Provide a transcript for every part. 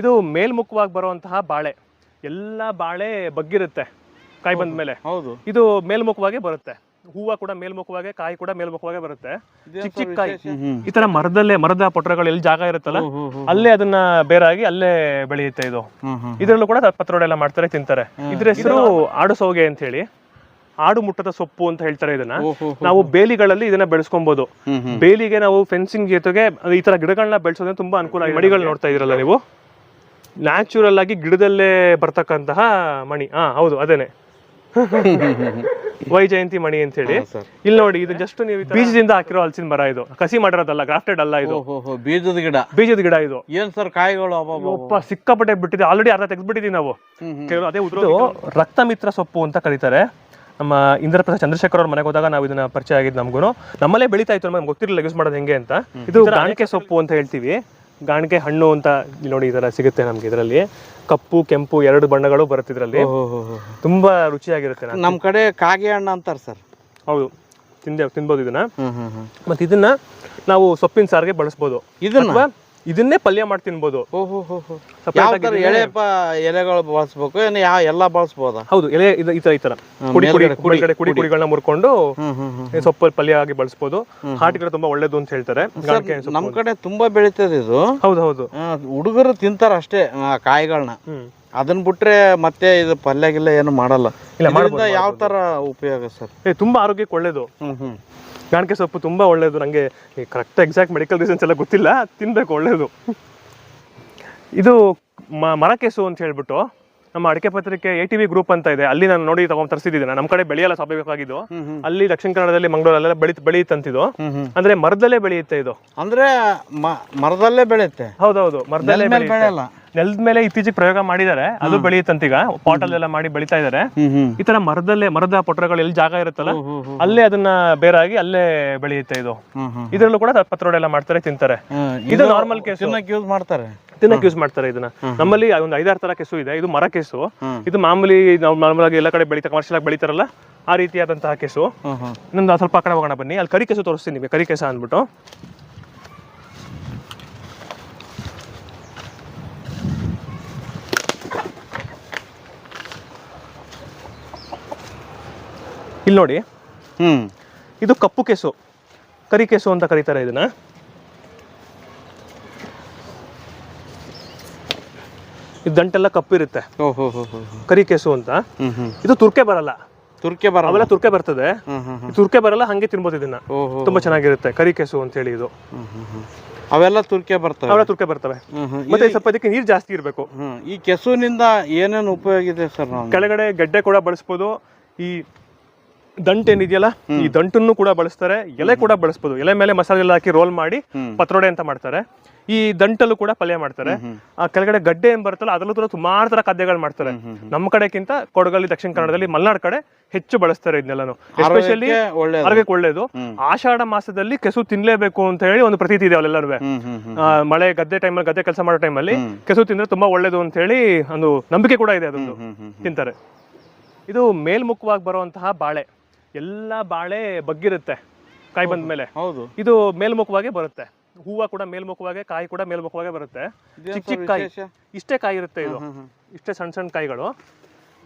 ಇದು ಮೇಲ್ಮುಖವಾಗಿ ಬರುವಂತಹ ಬಾಳೆ. ಎಲ್ಲ ಬಾಳೆ ಬಗ್ಗಿರುತ್ತೆ ಕಾಯಿ ಬಂದ ಮೇಲೆ ಹೌದು. ಇದು ಮೇಲ್ಮುಖವಾಗಿ ಬರುತ್ತೆ. ಹೂವ ಕೂಡ ಮೇಲ್ಮುಖವಾಗಿ ಕಾಯಿ ಕೂಡ ಮೇಲ್ಮುಖವಾಗಿ ಬರುತ್ತೆ. ಚಿಕ್ಕ ಚಿಕ್ಕ ಕಾಯಿ. ಈ ತರ ಮರದಲ್ಲೇ ಮರದ ಪೊಟ್ರಗಳು ಎಲ್ಲಿ ಜಾಗ ಇರುತ್ತಲ್ಲ ಅಲ್ಲೇ ಅದನ್ನ ಬೇರಾಗಿ ಅಲ್ಲೇ ಬೆಳೆಯುತ್ತೆ ಇದು. ಇದ್ರಲ್ಲೂ ಕೂಡ ಪತ್ರೋಡೆ ಎಲ್ಲ ಮಾಡ್ತಾರೆ ತಿಂತಾರೆ. ಇದ್ರ ಹೆಸರು ಆಡು ಸೌಗೆ ಅಂತ ಹೇಳಿ. ಆಡು ಮುಟ್ಟದ ಸೊಪ್ಪು ಅಂತ ಹೇಳ್ತಾರೆ ಇದನ್ನ. ನಾವು ಬೇಲಿಗಳಲ್ಲಿ ಇದನ್ನ ಬೆಳೆಸ್ಕೊಬಹುದು ಬೇಲಿಗೆ ನಾವು ಫೆನ್ಸಿಂಗ್ ಜೊತೆಗೆ ಈ ತರ ಗಿಡಗಳನ್ನ ಬೆಳೆಸೋದ್ರೆ ತುಂಬಾ ಅನುಕೂಲ ಆಗಿದೆ. ಮಡಿಗಳು ನೋಡ್ತಾ ಇದ್ರಲ್ಲ ನೀವು? ನ್ಯಾಚುರಲ್ ಆಗಿ ಗಿಡದಲ್ಲೇ ಬರ್ತಕ್ಕಂತಹ ಮಣಿ. ಹಾ ಹೌದು ಅದೇನೆ. ವೈಜಯಂತಿ ಮಣಿ ಅಂತ ಹೇಳಿ ಇಲ್ಲಿ ನೋಡಿ ಇದು ಜಸ್ಟ್ ನೀವು ಬೀಜದಿಂದ ಹಾಕಿರೋ ಹಲಸಿನ ಮರ ಇದು. ಕಸಿ ಮಾಡಿರೋದಲ್ಲ ಗ್ರಾಫ್ಟೆಡ್ ಅಲ್ಲ ಇದು. ಬೀಜದ ಗಿಡ. ಬೀಜದ ಗಿಡ ಇದು. ಏನ್ ಸರ್ ಕಾಯಿಗಳು. ಒಪ್ಪ ಸಿಕ್ಕಾಪಟ್ಟೆ ಬಿಟ್ಟಿದೆ. ಆಲ್ರೆಡಿ ಅರ್ಧ ತೆಗೆದ್ಬಿಟ್ಟಿದೀವಿ ನಾವು. ಅದೇ ಉದ್ರು ರಕ್ತಮಿತ್ರ ಸೊಪ್ಪು ಅಂತ ಕರೀತಾರೆ. ನಮ್ಮ ಇಂದ್ರಪ್ರಸಾದ್ ಚಂದ್ರಶೇಖರ್ ಅವ್ರ ಮನೆಗೆ ಹೋದಾಗ ನಾವು ಇದನ್ನ ಪರಿಚಯ ಆಗಿದ್ದು ನಮಗೂ ನಮ್ಮಲ್ಲೇ ಬೆಳೀತಾ ಇತ್ತು ನಮ್ಗೆ ಗೊತ್ತಿರಲಿಲ್ಲ ಯೂಸ್ ಮಾಡೋದು ಹೆಂಗೆ ಅಂತ. ಇದು ಗಾಣಿಕೆ ಸೊಪ್ಪು ಅಂತ ಹೇಳ್ತೀವಿ. ಗಾಣಿಕೆ ಹಣ್ಣು ಅಂತ ಇಲ್ಲಿ ನೋಡಿ ಈ ತರ ಸಿಗುತ್ತೆ ನಮ್ಗೆ ಇದರಲ್ಲಿ. ಕಪ್ಪು ಕೆಂಪು ಎರಡು ಬಣ್ಣಗಳು ಬರುತ್ತೆ ಇದರಲ್ಲಿ. ತುಂಬಾ ರುಚಿಯಾಗಿರುತ್ತೆ ನಮ್ಮ ನಮ್ ಕಡೆ ಕಾಗೆ ಹಣ್ಣು ಅಂತಾರೆ ಸರ್. ಹೌದು. ತಿಂದೆ ತಿನ್ಬೋದು ಇದನ್ನ. ಮತ್ತೆ ಇದನ್ನ ನಾವು ಸೊಪ್ಪಿನ ಸಾರಿಗೆ ಬಳಸ್ಬೋದು. ಇದನ್ನ? ಅಥವಾ ಇದನ್ನೇ ಪಲ್ಯ ಮಾಡಿ ತಿನ್ಬೋದು. ಹೋ ಹೋ ಯಾವ ಎಳೆ ಪ ಎಲೆಗಳು ಬಳಸ್ಬೇಕು? ಏನು ಯಾವ ಎಲ್ಲ ಬಳಸ್ಬೋದಾ? ಹೌದು ಎಲೆ ಇದು ಈ ತರ ಈ ತರ. ಕುಡಿ ಕುಡಿ ಮೇಲ್ಗಡೆ ಕುಡಿ, ಕುಡಿಗಳನ್ನ ಮುರ್ಕೊಂಡು ಹ್ಮ್ ಹ್ಮ್ ಹ್ಮ್ ಈ ಸೊಪ್ಪು ಪಲ್ಯ ಆಗಿ ಬಳಸ್ಬೋದು. ಹಾರ್ಟ್ಗೆ ತುಂಬಾ ಒಳ್ಳೇದು ಅಂತ ಹೇಳ್ತಾರೆ. ಸೊಪ್ಪು. ನಮ್ ಕಡೆ ತುಂಬಾ ಬೆಳಿತದೆ ಇದು. ಹೌದು ಹೌದು. ಹುಡುಗರು ತಿಂತಾರ ಅಷ್ಟೇ ಆ ಕಾಯಿಗಳನ್ನ ಹ್ಮ್. ಅದನ್ನ ಬಿಟ್ರೆ ಮತ್ತೆ ಇದು ಪಲ್ಯ ಗಿಲ್ಯ ಏನು ಮಾಡಲ್ಲ. ಇಲ್ಲ, ಯಾವ ತರ ಉಪಯೋಗ ಸರ್? ಏ, ತುಂಬಾ ಆರೋಗ್ಯಕ್ಕೆ ಒಳ್ಳೇದು. ಹ್ಮ್ ಹ್ಮ್. ಗಾಣಿಕೆ ಸೊಪ್ಪು ತುಂಬಾ ಒಳ್ಳೆಯದು ನನಗೆ ಕರೆಕ್ಟ್ ಎಕ್ಸಾಕ್ಟ್ ಮೆಡಿಕಲ್ ರೀಸನ್ಸ್ ಎಲ್ಲ ಗೊತ್ತಿಲ್ಲ. ತಿನ್ಬೇಕು ಒಳ್ಳೆಯದು ಇದು ಮ- ಮರಕೆಸು ಅಂತ ಹೇಳ್ಬಿಟ್ಟು ನಮ್ಮ ಅಡಿಕೆ ಪತ್ರಿಕೆ ಎ ಟಿ ವಿ ಗ್ರೂಪ್ ಅಂತ ಇದೆ. ಅಲ್ಲಿ ನಾನು ನೋಡಿ ತಗೊಂಡ್ ತರಿಸಿದ್ದೀನಿ ನಮ್ಮ ಕಡೆ ಬೆಳೆಯಲ್ಲ ಸ್ವಾಭಾವಿಕವಾಗಿದ್ದು. ಅಲ್ಲಿ ದಕ್ಷಿಣ ಕನ್ನಡದಲ್ಲಿ ಮಂಗಳೂರಲ್ಲೆಲ್ಲ ಬೆಳಿ ಬೆಳೆಯುತ್ತಂತಿದ್ದು ಅಂದ್ರೆ ಮರದಲ್ಲೇ ಬೆಳೆಯುತ್ತೆ ಇದು. ಅಂದ್ರೆ ಮರದಲ್ಲೇ ಬೆಳೆಯುತ್ತೆ. ಹೌದೌದು ಮರದಲ್ಲೇ ಬೆಳೆಯಲ್ಲ. ನೆಲದ ಮೇಲೆ ಇತ್ತೀಚೆಗೆ ಪ್ರಯೋಗ ಮಾಡಿದ್ದಾರೆ. ಅದು ಬೆಳೆಯುತ್ತಂತೀಗ ಈಗ. ಮಾಡಿ ಬೆಳಿತಾ ಇದಾರೆ ಈ ತರ ಮರದಲ್ಲೇ ಮರದ ಪೊಟ್ರಗಳು ಎಲ್ಲಿ ಜಾಗ ಇರುತ್ತಲ್ಲ ಅಲ್ಲೇ ಅದನ್ನ ಬೇರಾಗಿ ಅಲ್ಲೇ ಬೆಳೆಯುತ್ತೆ ಇದು. ಇದ್ರಲ್ಲೂ ಕೂಡ ಪತ್ರೋಡೆ ಎಲ್ಲ ಮಾಡ್ತಾರೆ ತಿಂತಾರೆ. ಇದು ನಾರ್ಮಲ್ ಕೇಸ್ ಯೂಸ್ ಮಾಡ್ತಾರೆ. ತಿನ್ನಕ್ ಯೂಸ್ ಮಾಡ್ತಾರೆ ಇದನ್ನ. ನಮ್ಮಲ್ಲಿ ಒಂದು ಐದಾರು ತರ ಕೆಸು ಇದೆ. ಇದು ಮರ ಕೆಸು. ಇದು ಮಾಮೂಲಿ ನಾವು ನಾರ್ಮಲ್ ಆಗಿ ಎಲ್ಲ ಕಡೆ ಬೆಳಿತಾ ಕಮರ್ಷಿಯಲ್ ಆಗಿ ಬೆಳಿತಾರಲ್ಲ ಆ ರೀತಿಯಾದಂತಹ ಕೆಸು. ಇನ್ನೊಂದು ಸ್ವಲ್ಪ ಆ ಕಡೆ ಹೋಗೋಣ ಬನ್ನಿ. ಅಲ್ಲಿ ಕರಿ ಕೆಸು ತೋರಿಸ್ತೀನಿ ನಿಮಗೆ. ಕರಿ ಕೆಸ ಅಂದ್ಬಿಟ್ಟು. ಇಲ್ಲಿ ನೋಡಿ. ಹ್ಮ್. ಇದು ಕಪ್ಪು ಕೆಸು. ಕರಿ ಕೆಸು ಅಂತ ಕರೀತಾರೆ ಇದನ್ನ. ಇದು ದಂಟೆಲ್ಲ ಕಪ್ಪಿರುತ್ತೆ. ಕರಿ ಕೆಸು ಅಂತ. ಇದು ತುರ್ಕೆ ಬರಲ್ಲ. ತುರ್ಕೆ ಬರ ಅವೆಲ್ಲ ತುರ್ಕೆ ಬರ್ತದೆ. ತುರ್ಕೆ ಬರಲ್ಲ ಹಂಗೆ ತಿನ್ಬೋದು ಇದನ್ನ. ತುಂಬಾ ಚೆನ್ನಾಗಿರುತ್ತೆ ಕರಿ ಕೆಸು ಅಂತ ಹೇಳಿ ಇದು. ಅವೆಲ್ಲ ತುರ್ಕೆ ಬರ್ತವೆ. ಅವೆಲ್ಲ ತುರ್ಕೆ ಬರ್ತವೆ. ಮತ್ತೆ ಸ್ವಲ್ಪ ಇದಕ್ಕೆ ನೀರು ಜಾಸ್ತಿ ಇರಬೇಕು. ಈ ಕೆಸುವಿನಿಂದ ಏನೇನು ಉಪಯೋಗ ಇದೆ ಸರ್ ಕೆಳಗಡೆ ಗಡ್ಡೆ ಕೂಡ ಬಳಸ್ಬೋದು. ಈ ದಂಟು ಏನಿದೆಯಲ್ಲ ಈ ದಂಟನ್ನು ಕೂಡ ಬಳಸ್ತಾರೆ ಎಲೆ ಕೂಡ ಬಳಸ್ಬೋದು. ಎಲೆ ಮೇಲೆ ಮಸಾಲೆ ಎಲ್ಲ ಹಾಕಿ ರೋಲ್ ಮಾಡಿ. ಪತ್ರೊಡೆ ಅಂತ ಮಾಡ್ತಾರೆ. ಈ ದಂಟಲ್ಲೂ ಕೂಡ ಪಲ್ಯ ಮಾಡ್ತಾರೆ. ಆ ಕೆಳಗಡೆ ಗಡ್ಡೆ ಏನ್ ಬರುತ್ತಲ್ಲ ಅದರಲ್ಲೂ ಕೂಡ ಸುಮಾರು ತರ ಖಾದ್ಯಗಳು ಮಾಡ್ತಾರೆ. ನಮ್ಮ ಕಡೆಗಿಂತ ಕೊಡಗಲ್ಲಿ ದಕ್ಷಿಣ ಕನ್ನಡದಲ್ಲಿ ಮಲ್ನಾಡ್ ಕಡೆ ಹೆಚ್ಚು ಬಳಸ್ತಾರೆ ಇದನ್ನೆಲ್ಲನು. ಎಸ್ಪೆಷಲಿ ಆರೋಗ್ಯಕ್ಕೆ ಒಳ್ಳೇದು. ಆಷಾಢ ಮಾಸದಲ್ಲಿ ಕೆಸು ತಿನ್ಲೇಬೇಕು ಅಂತ ಹೇಳಿ ಒಂದು ಪ್ರತೀತಿ ಇದೆ ಅಲ್ಲೆಲ್ಲರೂ ಮಳೆ ಗದ್ದೆ ಟೈಮಲ್ಲಿ ಗದ್ದೆ ಕೆಲಸ ಮಾಡೋ ಟೈಮಲ್ಲಿ ಕೆಸು ತಿಂದ್ರೆ ತುಂಬಾ ಒಳ್ಳೇದು ಅಂತ ಹೇಳಿ ಒಂದು ನಂಬಿಕೆ ಕೂಡ ಇದೆ ಅದೊಂದು. ತಿಂತಾರೆ. ಇದು ಮೇಲ್ಮುಖವಾಗಿ ಬರುವಂತಹ ಬಾಳೆ. ಎಲ್ಲ ಬಾಳೆ ಬಗ್ಗಿರುತ್ತೆ ಕಾಯಿ ಬಂದ ಮೇಲೆ ಹೌದು. ಇದು ಮೇಲ್ಮುಖವಾಗಿ ಬರುತ್ತೆ. ಹೂವ ಕೂಡ ಮೇಲ್ಮುಖವಾಗಿ ಕಾಯಿ ಕೂಡ ಮೇಲ್ಮುಖವಾಗಿ ಬರುತ್ತೆ. ಚಿಕ್ಕ ಚಿಕ್ಕ ಕಾಯಿ. ಇಷ್ಟೇ ಕಾಯಿ ಇರುತ್ತೆ ಇದು. ಇಷ್ಟೇ ಸಣ್ಣ ಸಣ್ಣ ಕಾಯಿಗಳು.